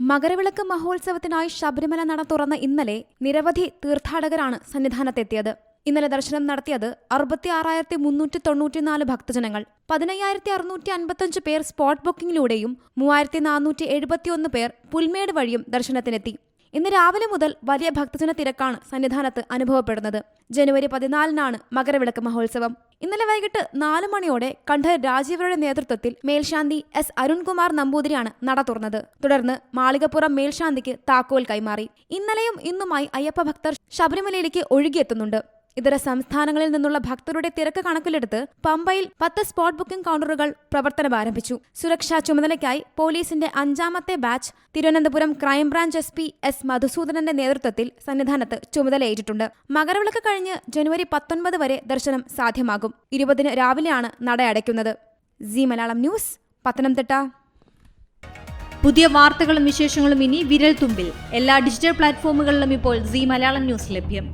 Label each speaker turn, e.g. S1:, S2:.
S1: മകരവിളക്ക് മഹോത്സവത്തിനായി ശബരിമല നട തുറന്ന ഇന്നലെ നിരവധി തീർത്ഥാടകരാണ് സന്നിധാനത്തെത്തിയത്. ഇന്നലെ ദർശനം നടത്തിയത് അറുപത്തി ആറായിരത്തി മുന്നൂറ്റി തൊണ്ണൂറ്റിനാല് ഭക്തജനങ്ങൾ. പതിനയ്യായിരത്തി അറുന്നൂറ്റി അൻപത്തഞ്ച് പേർ സ്പോട്ട് ബുക്കിംഗിലൂടെയും മൂവായിരത്തി നാനൂറ്റി എഴുപത്തിയൊന്ന് പേർ പുൽമേട് വഴിയും ദർശനത്തിനെത്തി. ഇന്ന് രാവിലെ മുതൽ വലിയ ഭക്തജന തിരക്കാണ് സന്നിധാനത്ത് അനുഭവപ്പെടുന്നത്. ജനുവരി പതിനാലിനാണ് മകരവിളക്ക് മഹോത്സവം. ഇന്നലെ വൈകിട്ട് നാല് മണിയോടെ കണ്ഠർ രാജീവരുടെ നേതൃത്വത്തിൽ മേൽശാന്തി എസ് അരുൺകുമാർ നമ്പൂതിരിയാണ് നട തുറന്നത്. തുടർന്ന് മാളികപ്പുറം മേൽശാന്തിക്ക് താക്കോൽ കൈമാറി. ഇന്നലെയും ഇന്നുമായി അയ്യപ്പ ഭക്തർ ശബരിമലയിലേക്ക് ഒഴുകിയെത്തുന്നുണ്ട്. ഇതര സംസ്ഥാനങ്ങളിൽ നിന്നുള്ള ഭക്തരുടെ തിരക്ക് കണക്കിലെടുത്ത് പമ്പയിൽ പത്ത് സ്പോട്ട് ബുക്കിംഗ് കൗണ്ടറുകൾ പ്രവർത്തനം ആരംഭിച്ചു. സുരക്ഷാ ചുമതലയ്ക്കായി പോലീസിന്റെ അഞ്ചാമത്തെ batch Thiruvananthapuram crime branch S P S മധുസൂദനന്റെ നേതൃത്വത്തിൽ സന്നിധാനത്ത് ചുമതലയേറ്റിട്ടുണ്ട്. മകരവിളക്ക് കഴിഞ്ഞ് ജനുവരി പത്തൊൻപത് വരെ ദർശനം സാധ്യമാകും. ഇരുപതിന് രാവിലെയാണ് നട അടയ്ക്കുന്നത്. സി മലയാളം ന്യൂസ് പത്തനംതിട്ട.
S2: പുതിയ വാർത്തകളും വിശേഷങ്ങളും ഇനി വിരൽ തുമ്പിൽ എല്ലാ ഡിജിറ്റൽ പ്ലാറ്റ്ഫോമുകളിലും ഇപ്പോൾ സി മലയാളം ന്യൂസ് ലഭ്യം.